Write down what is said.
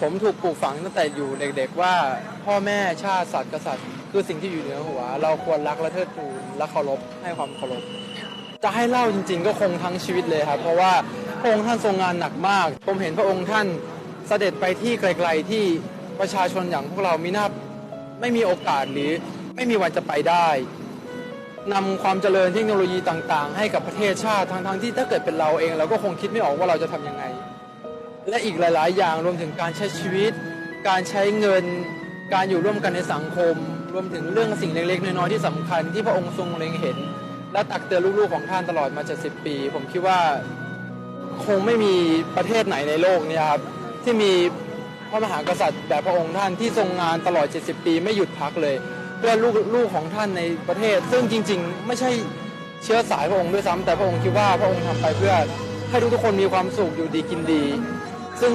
ผมถูกปลูกฝังตั้งแต่อยู่เด็ก ๆ ว่าพ่อแม่ชาติศาสตร์กษัตริย์ คือสิ่งที่อยู่เหนือหัว เราควรรักและเทิดทูนและเคารพให้ความเคารพจะให้เล่าจริง ๆ ก็คงทั้งชีวิตเลยครับ เพราะว่าพระองค์ท่านทรงงานหนักมาก ผมเห็นพระองค์ท่านเสด็จไปที่ไกล ๆ ที่ประชาชนอย่างพวกเรามีหน้าไม่มีโอกาสหรือไม่มีวันจะไปได้นำความเจริญเทคโนโลยีต่าง ๆ ให้กับประเทศชาติทั้งๆที่ถ้าเกิดเป็นเราเอง เราก็คงคิดไม่ออกว่าเราจะทำยังไง และอีกหลาย ๆ อย่างรวมถึงการใช้ชีวิต การใช้เงิน การอยู่ร่วมกันในสังคม รวมถึงเรื่องสิ่งเล็ก ๆ น้อย ๆ ที่สำคัญที่พระองค์ทรงเล็งเห็น และตักเตือนลูก ๆ ของท่านตลอดมา 70 ปี ผมคิดว่าคงไม่มีประเทศไหนในโลกนี่ครับที่มีพระมหากษัตริย์แบบพระองค์ท่านที่ทรงงานตลอด 70 ปีไม่หยุดพักเลยเพื่อลูกลูกของท่านในประเทศ ซึ่งจริง ๆ ไม่ใช่เชื้อสายพระองค์ด้วยซ้ำแต่พระองค์คิดว่าพระองค์ทำไปเพื่อให้ทุกๆคนมีความสุขอยู่ดีกินดี ซึ่ง